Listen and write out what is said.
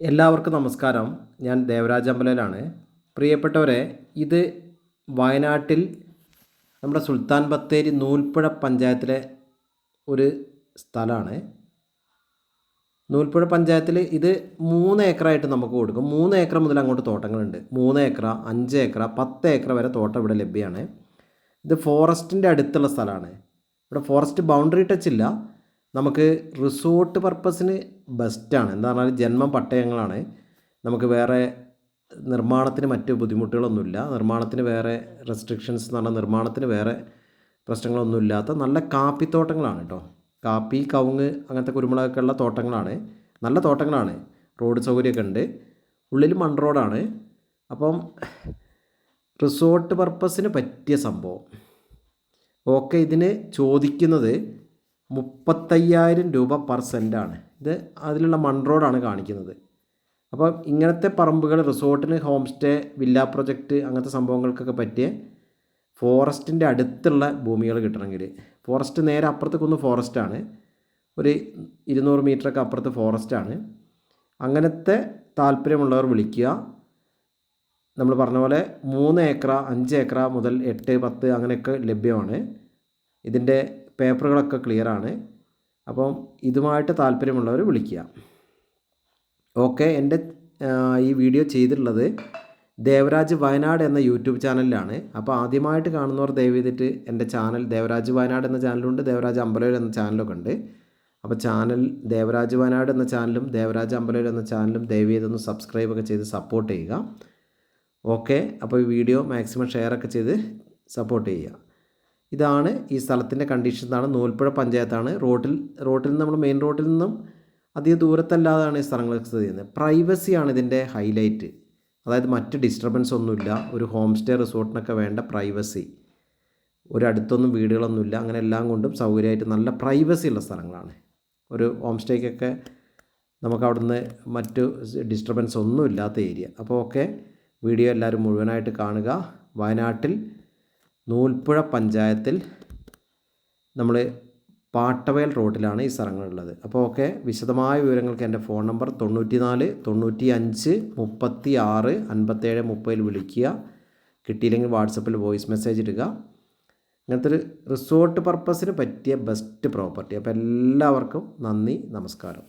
എല്ലാവർക്കും നമസ്കാരം. ഞാൻ ദേവരാജ് അമ്പലയിലാണ്. പ്രിയപ്പെട്ടവരെ ഇത് വയനാട്ടിൽ നമ്മുടെ സുൽത്താൻ ബത്തേരി നൂൽപ്പുഴ പഞ്ചായത്തിലെ ഒരു സ്ഥലമാണ്. നൂൽപ്പുഴ പഞ്ചായത്തിൽ ഇത് മൂന്ന് ഏക്കറായിട്ട് നമുക്ക് കൊടുക്കും. മൂന്ന് ഏക്കർ മുതൽ അങ്ങോട്ട് തോട്ടങ്ങളുണ്ട്. മൂന്ന് ഏക്കർ അഞ്ച് ഏക്കർ പത്ത് ഏക്കർ വരെ തോട്ടം ഇവിടെ ലഭ്യമാണ്. ഇത് ഫോറസ്റ്റിന്റെ അടുത്തുള്ള സ്ഥലമാണ്. ഇവിടെ ഫോറസ്റ്റ് ബൗണ്ടറി ടച്ച് ഇല്ല. നമുക്ക് റിസോർട്ട് പർപ്പസിന് ബെസ്റ്റാണ്. എന്താ പറഞ്ഞാൽ ജന്മം പട്ടയങ്ങളാണ്. നമുക്ക് വേറെ നിർമ്മാണത്തിന് മറ്റ് ബുദ്ധിമുട്ടുകളൊന്നുമില്ല. നിർമ്മാണത്തിന് വേറെ റെസ്ട്രിക്ഷൻസ് എന്ന് പറഞ്ഞാൽ നിർമ്മാണത്തിന് വേറെ പ്രശ്നങ്ങളൊന്നുമില്ലാത്ത നല്ല കാപ്പിത്തോട്ടങ്ങളാണ് കേട്ടോ. കാപ്പി കവുങ്ങ് അങ്ങനത്തെ കുരുമുളകൊക്കെ ഉള്ള തോട്ടങ്ങളാണ്. നല്ല തോട്ടങ്ങളാണ്. റോഡ് സൗകര്യമൊക്കെ ഉണ്ട്. ഉള്ളിൽ മൺ റോഡാണ്. അപ്പം റിസോർട്ട് പർപ്പസിന് പറ്റിയ സംഭവം. ഓക്കെ ഇതിന് ചോദിക്കുന്നത് മുപ്പത്തയ്യായിരം രൂപ പെർ സെന്റാണ്. ഇത് അതിലുള്ള മൺറോഡാണ് കാണിക്കുന്നത്. അപ്പോൾ ഇങ്ങനത്തെ പറമ്പുകൾ റിസോർട്ടിന് ഹോം സ്റ്റേ വില്ല പ്രൊജക്റ്റ് അങ്ങനത്തെ സംഭവങ്ങൾക്കൊക്കെ പറ്റിയ ഫോറസ്റ്റിന്റെ അടുത്തുള്ള ഭൂമികൾ കിട്ടണമെങ്കിൽ. ഫോറസ്റ്റ് നേരെ അപ്പുറത്തേക്കൊന്ന് ഫോറസ്റ്റാണ്. ഒരു ഇരുന്നൂറ് മീറ്ററൊക്കെ അപ്പുറത്ത് ഫോറസ്റ്റാണ്. അങ്ങനത്തെ താല്പര്യമുള്ളവർ വിളിക്കുക. നമ്മൾ പറഞ്ഞ പോലെ മൂന്ന് ഏക്കറ അഞ്ച് ഏക്കറ മുതൽ എട്ട് പത്ത് അങ്ങനെയൊക്കെ ലഭ്യമാണ്. ഇതിന്റെ പേപ്പറുകളൊക്കെ ക്ലിയറാണ്. അപ്പം ഇതുമായിട്ട് താല്പര്യമുള്ളവർ വിളിക്കുക. ഓക്കെ എന്റെ ഈ വീഡിയോ ചെയ്തിട്ടുള്ളത് ദേവരാജ് വയനാട് എന്ന യൂട്യൂബ് ചാനലിലാണ്. അപ്പോൾ ആദ്യമായിട്ട് കാണുന്നവർ ദയവ് ചെയ്തിട്ട് എന്റെ ചാനൽ ദേവരാജ് വയനാട് എന്ന ചാനലുണ്ട് ദേവരാജ് അമ്പലൂർ എന്ന ചാനലൊക്കെ ഉണ്ട്. അപ്പോൾ ചാനൽ ദേവരാജ് വയനാട് എന്ന ചാനലും ദേവരാജ് അമ്പലൂർ എന്ന ചാനലും ദയവ് ചെയ്തൊന്ന് സബ്സ്ക്രൈബൊക്കെ ചെയ്ത് സപ്പോർട്ട് ചെയ്യുക. ഓക്കെ അപ്പോൾ ഈ വീഡിയോ മാക്സിമം ഷെയർ ഒക്കെ ചെയ്ത് സപ്പോർട്ട് ചെയ്യുക. ഇതാണ് ഈ സ്ഥലത്തിന്റെ കണ്ടീഷൻ എന്നാണ് നൂൽപ്പുഴ പഞ്ചായത്താണ്. റോട്ടിൽ റോട്ടിൽ നിന്ന് നമ്മൾ മെയിൻ റോട്ടിൽ നിന്നും അധികം ദൂരത്തല്ലാതാണ് ഈ സ്ഥലങ്ങൾ സ്ഥിതി ചെയ്യുന്നത്. പ്രൈവസിയാണ് ഇതിന്റെ ഹൈലൈറ്റ് അതായത് മറ്റ് ഡിസ്റ്റർബൻസ് ഒന്നുമില്ല. ഒരു ഹോം സ്റ്റേ റിസോർട്ടിനൊക്കെ വേണ്ട പ്രൈവസി ഒരു അടുത്തൊന്നും വീടുകളൊന്നുമില്ല. അങ്ങനെ എല്ലാം കൊണ്ടും സൗകര്യമായിട്ട് നല്ല പ്രൈവസി ഉള്ള സ്ഥലങ്ങളാണ്. ഒരു ഹോം സ്റ്റേക്കൊക്കെ നമുക്ക് അവിടുന്ന് മറ്റു ഡിസ്റ്റർബൻസ് ഒന്നും ഇല്ലാത്ത ഏരിയ അപ്പോൾ ഓക്കെ വീഡിയോ എല്ലാവരും മുഴുവനായിട്ട് കാണുക. വയനാട്ടിൽ നൂൽപ്പുഴ പഞ്ചായത്തിൽ നമ്മൾ പാട്ടവയൽ റോഡിലാണ് ഈ സ്ഥലങ്ങളുള്ളത്. അപ്പോൾ ഓക്കെ വിശദമായ വിവരങ്ങൾക്ക് എന്റെ ഫോൺ നമ്പർ തൊണ്ണൂറ്റി നാല് തൊണ്ണൂറ്റി അഞ്ച് മുപ്പത്തി ആറ് അൻപത്തേഴ് മുപ്പതിൽ വിളിക്കുക. കിട്ടിയില്ലെങ്കിൽ വാട്സപ്പിൽ വോയിസ് മെസ്സേജ് ഇടുക. ഇങ്ങനത്തെ ഒരു റിസോർട്ട് പർപ്പസിന് പറ്റിയ ബെസ്റ്റ് പ്രോപ്പർട്ടി. അപ്പോൾ എല്ലാവർക്കും നന്ദി നമസ്കാരം.